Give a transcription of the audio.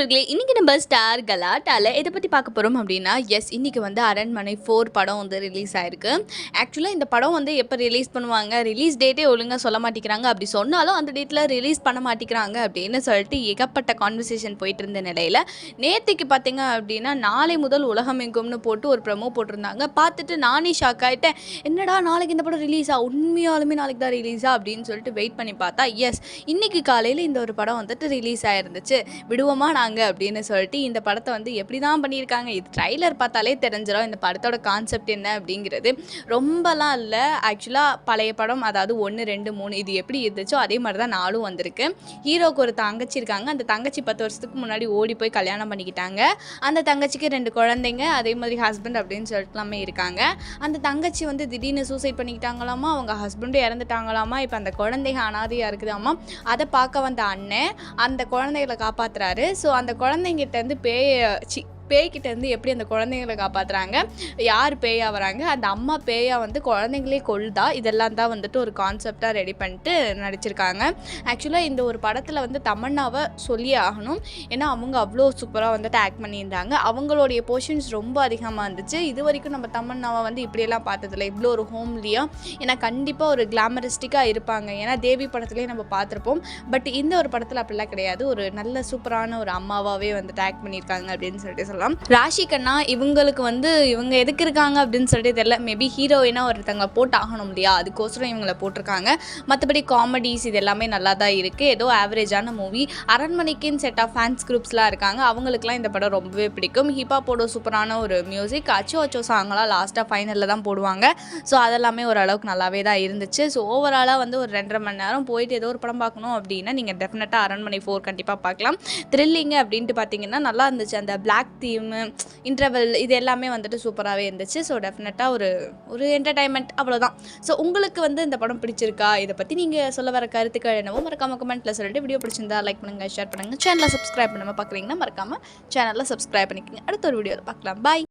நண்பர்களே இன்னைக்கு நம்ம ஸ்டார் கலாட்டால எதை பற்றி பார்க்க போகிறோம் அப்படின்னா எஸ் இன்றைக்கி வந்து அரண்மனை ஃபோர் படம் வந்து ரிலீஸ் ஆயிருக்கு. ஆக்சுவலாக இந்த படம் வந்து எப்போ ரிலீஸ் பண்ணுவாங்க? ரிலீஸ் டேட்டே ஒழுங்காக சொல்ல மாட்டேங்கிறாங்க. அப்படி சொன்னாலும் அந்த டேட்டில் ரிலீஸ் பண்ண மாட்டேங்கிறாங்க அப்படின்னு சொல்லிட்டு ஏகப்பட்ட கான்வர்சேஷன் போயிட்டு இருந்த நிலையில் நேற்றுக்கு பார்த்தீங்க அப்படின்னா நாளை முதல் உலகம் எங்கும்னு போட்டு ஒரு ப்ரமோ போட்டிருந்தாங்க. பார்த்துட்டு நானே ஷாக் ஆகிட்டேன் என்னடா நாளைக்கு இந்த படம் ரிலீஸா உண்மையாலுமே நாளைக்கு தான் ரிலீஸா அப்படின்னு சொல்லிட்டு வெயிட் பண்ணி பார்த்தா எஸ் இன்றைக்கி காலையில் இந்த ஒரு படம் வந்துட்டு ரிலீஸ் ஆயிருந்துச்சு. விடுவோமா? நாங்கள் அப்படின்னு சொல்லிட்டு இந்த படத்தை வந்து எப்படி தான் பண்ணியிருக்காங்க? இது ட்ரைலர் பார்த்தாலே தெரிஞ்சிடும் இந்த படத்தோட கான்செப்ட் என்ன அப்படிங்கிறது ரொம்பலாம் இல்லை. ஆக்சுவலாக பழைய படம் அதாவது ஒன்று ரெண்டு மூணு இது எப்படி இருந்துச்சோ அதே மாதிரி தான் நாளும் வந்திருக்கு. ஹீரோக்கு ஒரு தங்கச்சி இருக்காங்க. அந்த தங்கச்சி பத்து வருஷத்துக்கு முன்னாடி ஓடி போய் கல்யாணம் பண்ணிக்கிட்டாங்க. அந்த தங்கச்சிக்கு ரெண்டு குழந்தைங்க அதே மாதிரி ஹஸ்பண்ட் அப்படின்னு சொல்லிட்டுலாமே இருக்காங்க. அந்த தங்கச்சி வந்து திடீர்னு சூசைட் பண்ணிக்கிட்டாங்களாமா? அவங்க ஹஸ்பண்டும் இறந்துட்டாங்களாமா? இப்போ அந்த குழந்தைங்க அனாதையாக இருக்குதாமா? அதை பார்க்க வந்த அண்ணன் அந்த குழந்தைகளை காப்பாற்றுறாரு ஸோ ஸோ அந்த குழந்தைங்கிட்டேருந்து பேய சி பேய்கிட்டேருந்து எப்படி அந்த குழந்தைங்களை காப்பாற்றுறாங்க யார் பேயா வராங்க அந்த அம்மா பேயா வந்து குழந்தைங்களே கொள்தா இதெல்லாம் தான் வந்துட்டு ஒரு கான்செப்டாக ரெடி பண்ணிட்டு நடிச்சிருக்காங்க. ஆக்சுவலாக இந்த ஒரு படத்தில் வந்து தமன்னாவை சொல்லியே ஆகணும். ஏன்னா அவங்க அவ்வளோ சூப்பராக வந்துட்டு ஆக்ட் பண்ணியிருந்தாங்க. அவங்களுடைய போர்ஷன்ஸ் ரொம்ப அதிகமாக இருந்துச்சு. இது வரைக்கும் நம்ம தமன்னாவை வந்து இப்படியெல்லாம் பார்த்ததில்ல. இவ்வளோ ஒரு ஹோம்லியாக ஏன்னா கண்டிப்பாக ஒரு கிளாமரிஸ்டிக்காக இருப்பாங்க. ஏன்னா தேவி படத்துலேயே நம்ம பார்த்துருப்போம். பட் இந்த ஒரு படத்தில் அப்படிலாம் கிடையாது. ஒரு நல்ல சூப்பரான ஒரு அம்மாவாகவே வந்துட்டு ஆக்ட் பண்ணியிருக்காங்க அப்படின்னு சொல்லிட்டு சொல்லலாம். ராஷி கண்ணா இவங்களுக்கு வந்து இவங்க எதுக்கு இருக்காங்க அப்படின்னு சொல்லிட்டு தெரியல. மேபி ஹீரோயினாக ஒருத்தவங்க போட்டு ஆகணும் இல்லையா? அதுக்கோசரம் இவங்களை போட்டிருக்காங்க. மற்றபடி காமெடிஸ் இது எல்லாமே நல்லா தான் இருக்குது ஏதோ ஆவரேஜான மூவி அரண்மனைக்குன்னு செட் ஆஃப் ஃபேன்ஸ் குரூப்ஸ்லாம் இருக்காங்க. அவங்களுக்குலாம் இந்த படம் ரொம்பவே பிடிக்கும். ஹிப்பாப்போட சூப்பரான ஒரு மியூசிக் அச்சோ அச்சோ சாங்லாம் லாஸ்ட்டாக ஃபைனலில் தான் போடுவாங்க. ஸோ அதெல்லாமே ஓரளவுக்கு நல்லாவே தான் இருந்துச்சு. ஸோ ஓவராலாக வந்து ஒரு ரெண்டரை மணி நேரம் போயிட்டு ஏதோ ஒரு படம் பார்க்கணும் அப்படின்னா நீங்கள் டெஃபினட்டாக அரண்மனை ஃபோர் கண்டிப்பாக பார்க்கலாம். த்ரில்லிங்கு அப்படின்ட்டு பார்த்தீங்கன்னா நல்லா இருந்துச்சு. அந்த பிளாக் தீமு இன்டர்வல் இது எல்லாமே வந்துட்டு சூப்பராகவே இருந்துச்சு. ஸோ டெஃபினட்டாக ஒரு ஒரு என்டர்டைன்மெண்ட் அவ்வளோதான் ஸோ உங்களுக்கு வந்து இந்த படம் பிடிச்சிருக்கா? இதை பற்றி நீங்கள் சொல்ல வர கருத்துக்கள் என்னவோ மறக்காம கமெண்ட்டில் சொல்லிட்டு வீடியோ பிடிச்சிருந்தா லைக் பண்ணுங்கள் ஷேர் பண்ணுங்கள் சேனலை சப்ஸ்கிரைப் பண்ணாமல் பார்க்குறீங்கன்னா மறக்காமல் சேனலில் சப்ஸ்கிரைப் பண்ணிக்கோங்க. அடுத்த ஒரு வீடியோவில் பார்க்கலாம் பாய்